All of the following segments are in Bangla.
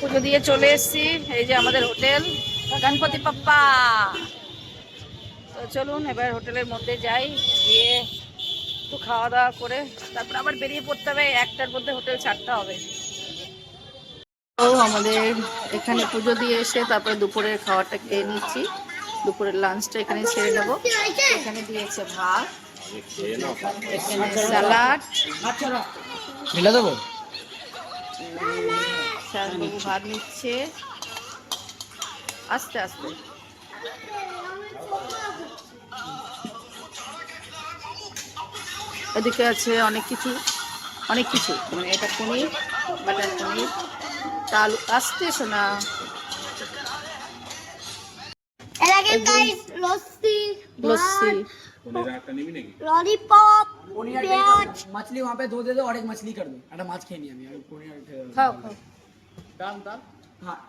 পুজো দিয়ে চলে এসেছি। এই যে আমাদের হোটেল গণপতি পাপ্পা তো চলুন এবার হোটেলের মধ্যে যাই গিয়ে একটু খাওয়া দাওয়া করে তারপর আবার বেরিয়ে পড়তে হবে। একটার মধ্যে হোটেল ছাড়তে হবে। তো আমাদের এখানে পুজো দিয়ে এসে তারপরে দুপুরের খাবারটা খেয়ে নিচ্ছি। দুপুরের লাঞ্চটা এখানে ছেড়ে নেব। এখানে দিয়েছে ভাত এখানে স্যালাড দেবো? শাহবাবু ভাত নিচ্ছে আস্তে আস্তে এদিকে আছে অনেক কিছু অনেক কিছু মানে এটা পনির বাটার পনির তাল আস্তে শোনা এর আগে গাইস লস্যি লস্যি ললিপপ পনির পেঁয়াজ मछली वहाँ पे दो दे दो और एक मछली कर दो একটা মাছ খেয়ে নি আমি আর পনির খাও খাও ডাল ডাল হ্যাঁ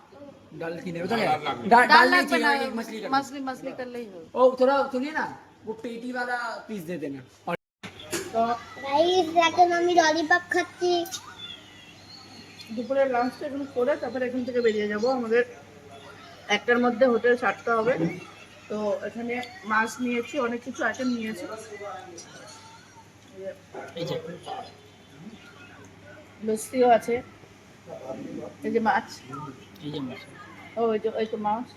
डाल की नहीं उधर है डाल ডাল डाल লাগবে না एक मछली कर दो মাছলি মাছলি করলেই হবে ओ थोड़ा सुनिए ना वो पेटी वाला पीस दे देना और তো গাইস এখন আমি ললিপপ খাচ্ছি দুপুরের লাঞ্চটা এখন করে তারপরে এখান থেকে বেরিয়ে যাব আমাদের একটার মধ্যে হোটেল ছাড়তে হবে তো এখানে মাছ নিয়েছি অনেক কিছু আইটেম নিয়েছি লস্যিও আছে এই যে মাছ। ও ওই তো ওই তো মাছ।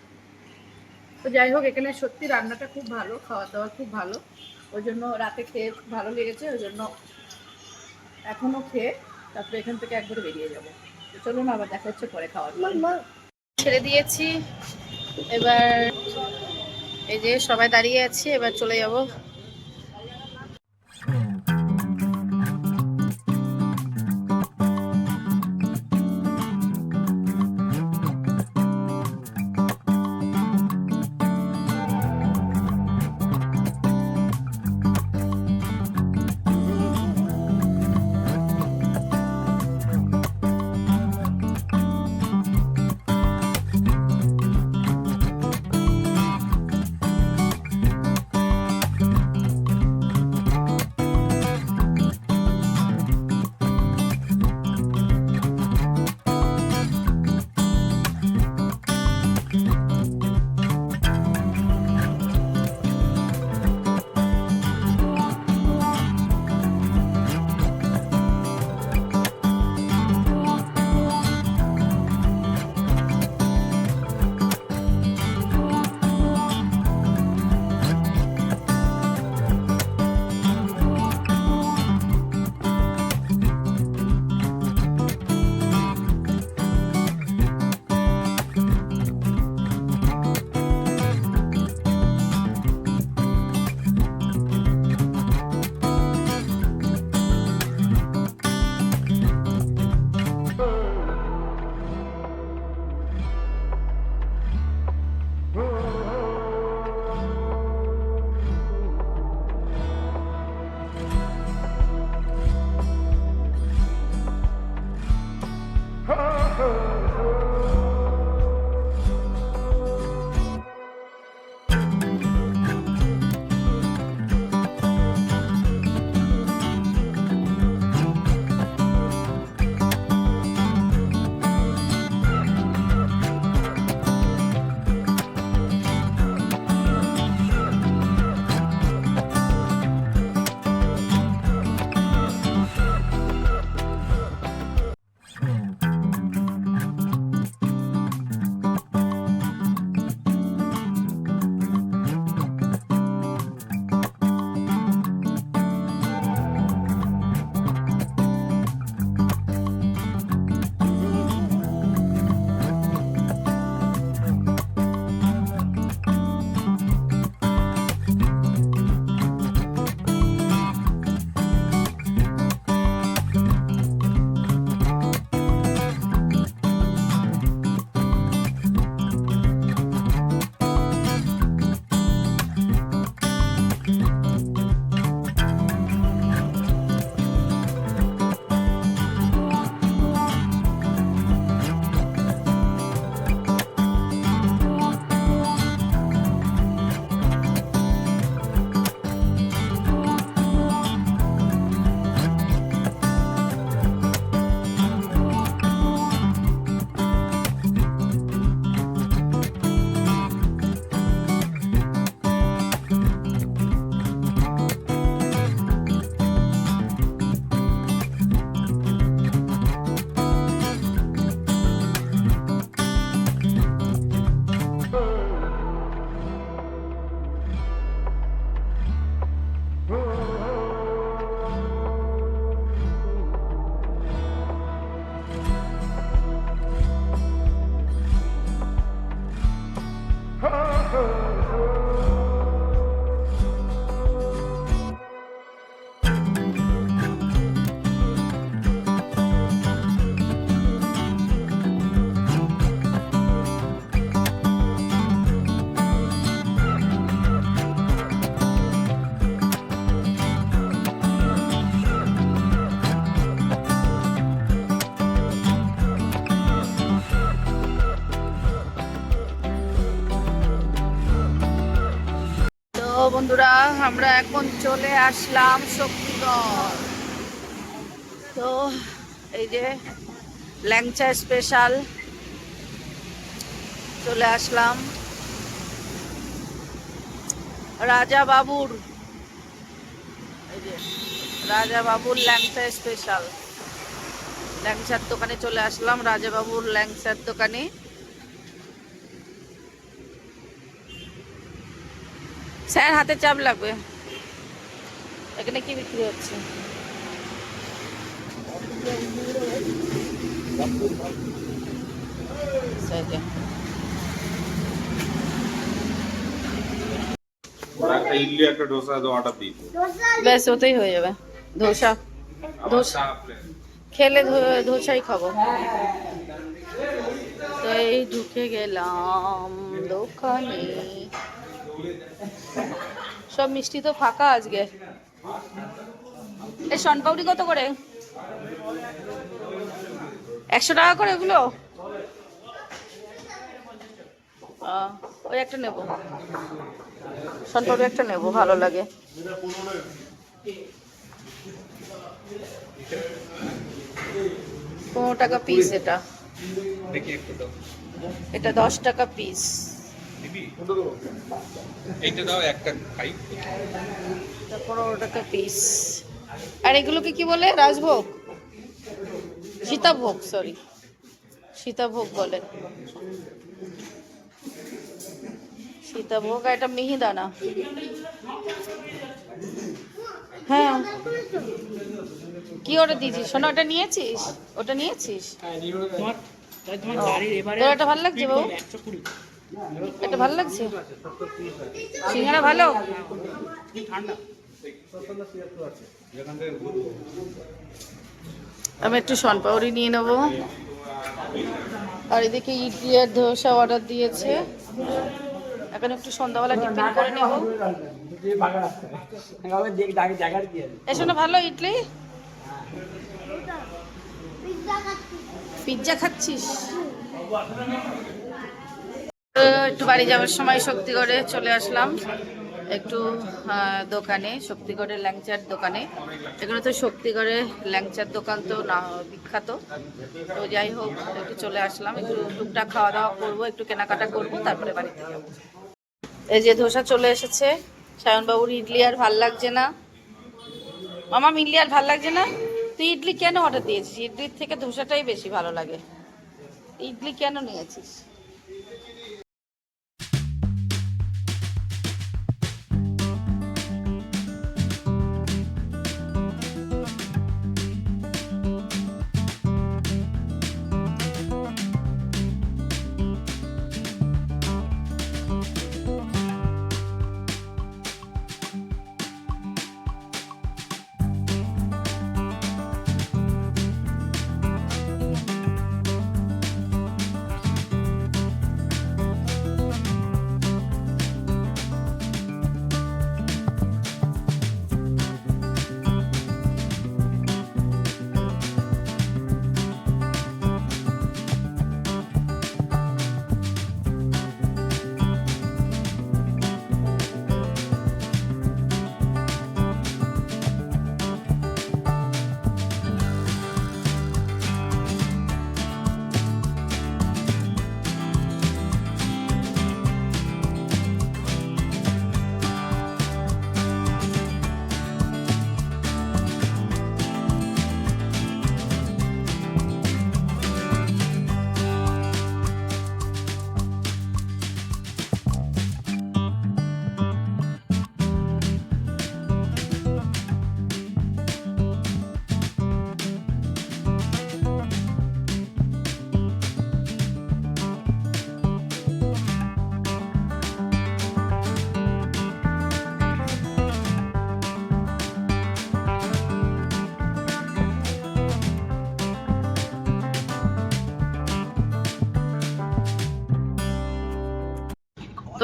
তো যাই হোক এখানে সত্যি রান্নাটা খুব ভালো খাওয়া দাওয়া খুব ভালো। ওই জন্য রাতে খেয়ে খুব ভালো লেগেছে ওই জন্য এখনও খেয়ে তারপরে এখান থেকে একবারে বেরিয়ে যাব। তো চলুন আবার দেখা হচ্ছে পরে খাওয়ার ছেড়ে দিয়েছি। এবার এই যে সবাই দাঁড়িয়ে আছি এবার চলে যাব। বন্ধুরা, আমরা এখন চলে আসলাম শক্তিগড়। তো এই যে ল্যাংচা স্পেশাল চলে আসলাম। রাজা বাবুর, এই যে রাজা বাবুর ল্যাংচা স্পেশাল ল্যাংচার দোকানে চলে আসলাম, রাজা বাবুর ল্যাংচার দোকানে। স্যার হাতে চাপ লাগবে। এখানে কি বিক্রি হচ্ছে? ব্যাস ওতেই হয়ে যাবে। ধোসা। ধোসা খেলে ধোসাই খাব। তো এই ঢুকে গেলাম দোকানে। সব মিষ্টি তো ফাঁকা আজকে। এই শনপাউডি কত করে? একশো টাকা করে এগুলো? ওই একটা নেব। শনপাউডি একটা নেব ভালো লাগে। পনেরো টাকা পিস এটা। এটা দশ টাকা পিস দিবি? এইটা দাও একটা খাই। পনেরো টাকা পিস আর এগুলোকে কি বলে? রাজভোগ? সীতাভোগ সরি সীতাভোগ বলে। সীতাভোগ আর এটা মিহিদানা। হ্যাঁ। কি অর্ডার দিয়েছিস? শোনো ওটা নিয়েছিস? ওটা নিয়েছিস? তোমার তাই তোমার ও, গাড়ির এবারে তোর এটা ভালো লাগছে বাবু একশো কুড়ি। এটা ভালো লাগছে? সিঙ্গারা ভালো? আমি একটু শনপাউরি নিয়ে নেব। আর এদিকে ইডলি আর ধোসা অর্ডার দিয়েছে। এখন একটু সন্ধ্যাবেলা টিফিন করে নেব। এসো না ভালো ইডলি? পিৎজা খাচ্ছিস? একটু বাড়ি যাওয়ার সময় শক্তিগড়ে চলে আসলাম। একটু দোকানে, শক্তিগড়ের ল্যাংচার দোকানে। এখানে তো শক্তিগড়ে ল্যাংচার দোকান তো না, বিখ্যাত। তো যাই হোক, একটু চলে আসলাম। একটু টুকটাক খাওয়া দাওয়া করব, একটু কেনাকাটা করব, তারপরে বাড়িতে যাব। এই যে ধোসা চলে এসেছে। সায়নবাবুর ইডলি আর ভালো লাগছে না। মামা ইডলি আর ভালো লাগছে না? তুই ইডলি কেন অর্ডার দিয়েছিস? ইডলির থেকে ধোসাটাই বেশি ভালো লাগে। ইডলি কেন নিয়েছিস?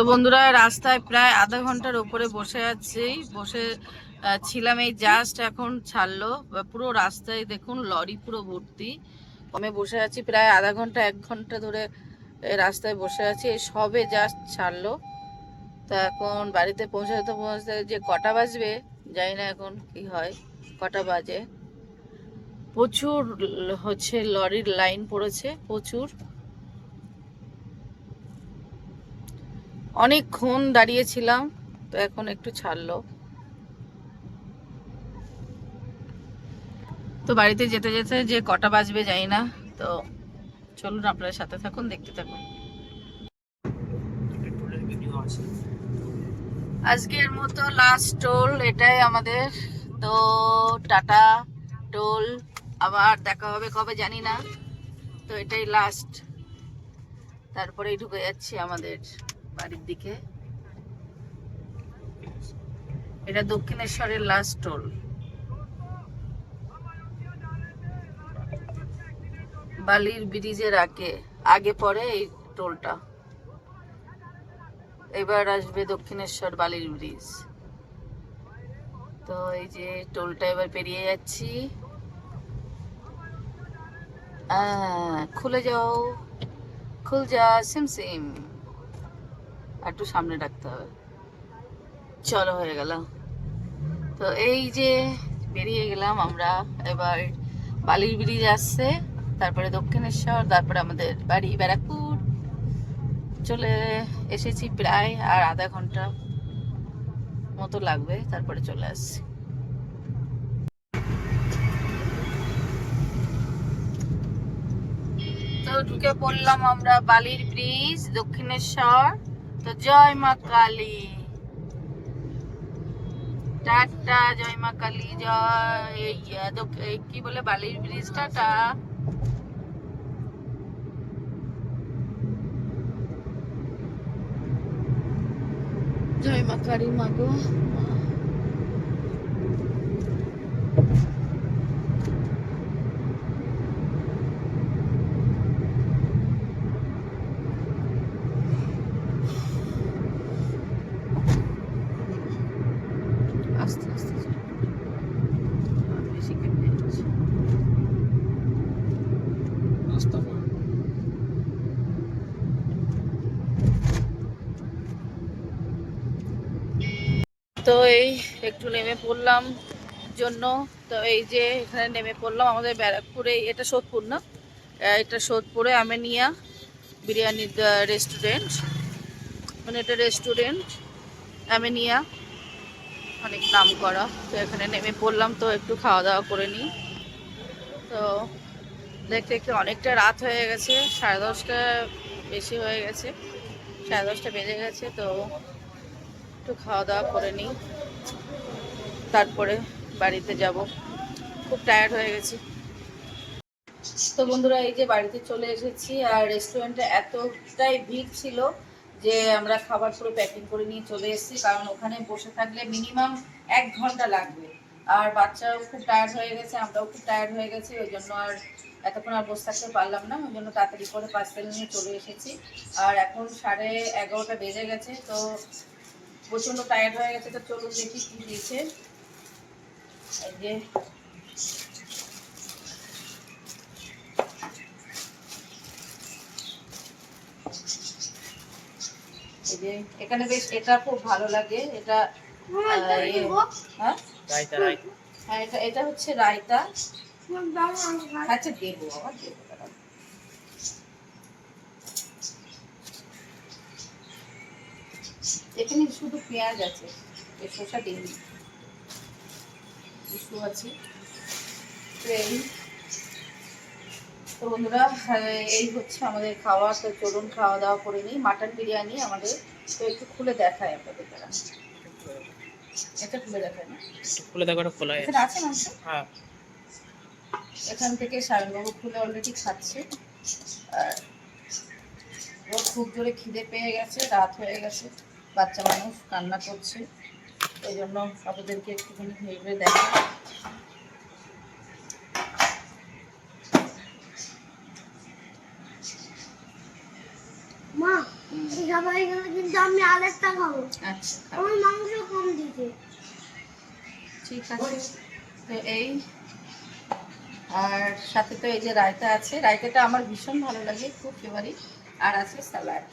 তো বন্ধুরা, রাস্তায় প্রায় আধা ঘণ্টার উপরে বসে আছি। বসে ছিলাম এই জাস্ট এখন ছাড়লো। পুরো রাস্তায় দেখুন, লরি পুরো ভর্তি। আমি বসে আছি প্রায় আধা ঘণ্টা, এক ঘণ্টা ধরে রাস্তায় বসে আছি। এই সবে জাস্ট ছাড়লো। তো এখন বাড়িতে পৌঁছাতে পৌঁছতে যে কটা বাজবে, জানি না এখন কি হয়। কটা বাজে? প্রচুর হচ্ছে লরির লাইন পড়েছে, প্রচুর। অনেকক্ষণ দাঁড়িয়েছিলাম, তো এখন একটু ছাড়লো। তো বাড়িতে যেতে যেতে যে কটা বাজবে জানি না, তো চলুন আপনার সাথে থাকুন, দেখতে থাকুন। আজকের মতো লাস্ট টোল এটাই আমাদের। তো টাটা টোল আবার দেখা হবে কবে জানি না। তো এটাই লাস্ট তারপরেই ঢুকে যাচ্ছি আমাদের। বাড়ির দিকে। এটা দক্ষিণেশ্বরের লাস্ট টোল বালির ব্রিজের আগে আগে পরে এই টোলটা এবার আসবে দক্ষিণেশ্বর বালির ব্রিজ। তো এই যে টোলটা এবার পেরিয়ে যাচ্ছি। খুলে যাও। খুল যা, সিম সিম। একটু সামনে রাখতে হবে। চলো হয়ে গেল। তো এই যে বেরিয়ে গেলাম আমরা, এবার বালির ব্রিজ আসছে তারপরে দক্ষিণেশ্বর, তারপরে আমাদের বাড়ি ব্যারাকপুর। চলে এসেছি প্রায় আর আধা ঘণ্টা মতো লাগবে, তারপরে চলে আসছি। তো ঢুকে পড়লাম আমরা বালির ব্রিজ, দক্ষিণেশ্বর। তো জয় মা কালী। টাটা, জয় মা কালী, জয়। কি বলে, বালির ব্রিজ টাটা জয় মা কালী, মা গো আস্তে আস্তে চলো। বেশি কেটে যাচ্ছে। রাস্তা করে তো এই একটু নেমে পড়লাম জন্য। তো এই যে এখানে নেমে পড়লাম আমাদের ব্যারাকপুরে, এটা সোদপুর না? এটা সোদপুরে আমেনিয়া বিরিয়ানি রেস্টুরেন্ট। মানে এটা রেস্টুরেন্ট, আমেনিয়া, অনেক নাম করা। তো এখানে নেমে পড়লাম, তো একটু খাওয়া দাওয়া করে নিই। তো দেখতে দেখতে অনেকটা রাত হয়ে গেছে, সাড়ে দশটা বেশি হয়ে গেছে, সাড়ে দশটা বেজে গেছে, তো একটু খাওয়া দাওয়া করে নিই। তারপরে বাড়িতে যাব। খুব টায়ার্ড হয়ে গেছি। তো বন্ধুরা, এই যে বাড়িতে চলে এসেছি আর রেস্টুরেন্টে এতটাই ভিড় ছিল যে আমরা খাবার পুরো প্যাকিং করে নিয়ে চলে এসেছি। কারণ ওখানে বসে থাকলে মিনিমাম এক ঘণ্টা লাগবে। আর বাচ্চাও খুব টায়ার্ড হয়ে গেছে, আমরাও খুব টায়ার্ড হয়ে গেছি। ওই জন্য আর এতক্ষণ আর বসে থাকতে পারলাম না। ওই জন্য তাড়াতাড়ি করে পার্সেল নিয়ে চলে এসেছি। আর এখন সাড়ে এগারোটা বেজে গেছে, তো প্রচণ্ড টায়ার্ড হয়ে গেছে তো চলুন দেখি কি দিয়েছে এই যে। যে এখানে বেশ এটা খুব ভালো লাগে এটা ইয়ে, হ্যাঁ? রাইতা রাইতা হ্যাঁ এটা এটা হচ্ছে রায়তা। আচ্ছা দেবো আবার দেবো। এখানে শুধু পেঁয়াজ আছে এ শসা দিন। ইস্যু আছে। এই তো বন্ধুরা এই হচ্ছে আমাদের খাওয়া তো চলুন খাওয়া দাওয়া করে নিই। মাটন বিরিয়ানি আমাদের তো একটু খুলে দেখায় আপনাদের দ্বারা। এটা খুলে দেখায় না? খুলে খোলা এখানে আছে মাংস? হ্যাঁ। এখান থেকে সায়নবাবু খুলে অলরেডি খাচ্ছে। আর খুব জোরে খিদে পেয়ে গেছে রাত হয়ে গেছে। বাচ্চা মানুষ কান্না করছে। ওই জন্য আপনাদেরকে একটুখানি ভেবে দেখা মা কিন্তু আমি আরেকটা খাব। আচ্ছা আমার মাংস কম দিতে। ঠিক আছে। তো এই আর সাথে তো এই যে রায়তা আছে রায়তাটা আমার ভীষণ ভালো লাগে খুব ফেভারিট আর আছে স্যালাড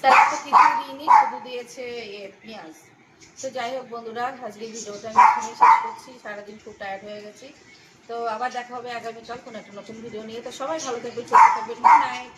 স্যালাডটা কিছু দিইনি শুধু দিয়েছে পেঁয়াজ। তো যাই হোক বন্ধুরা আজকে ভিডিওটা আমি এখানে শেষ করছি। সারাদিন খুব টায়ার্ড হয়ে গেছি। তো আবার দেখা হবে আগামীকাল কোনো একটা নতুন ভিডিও নিয়ে। তো সবাই ভালো থাকবে ছোট থাকবেন। Good night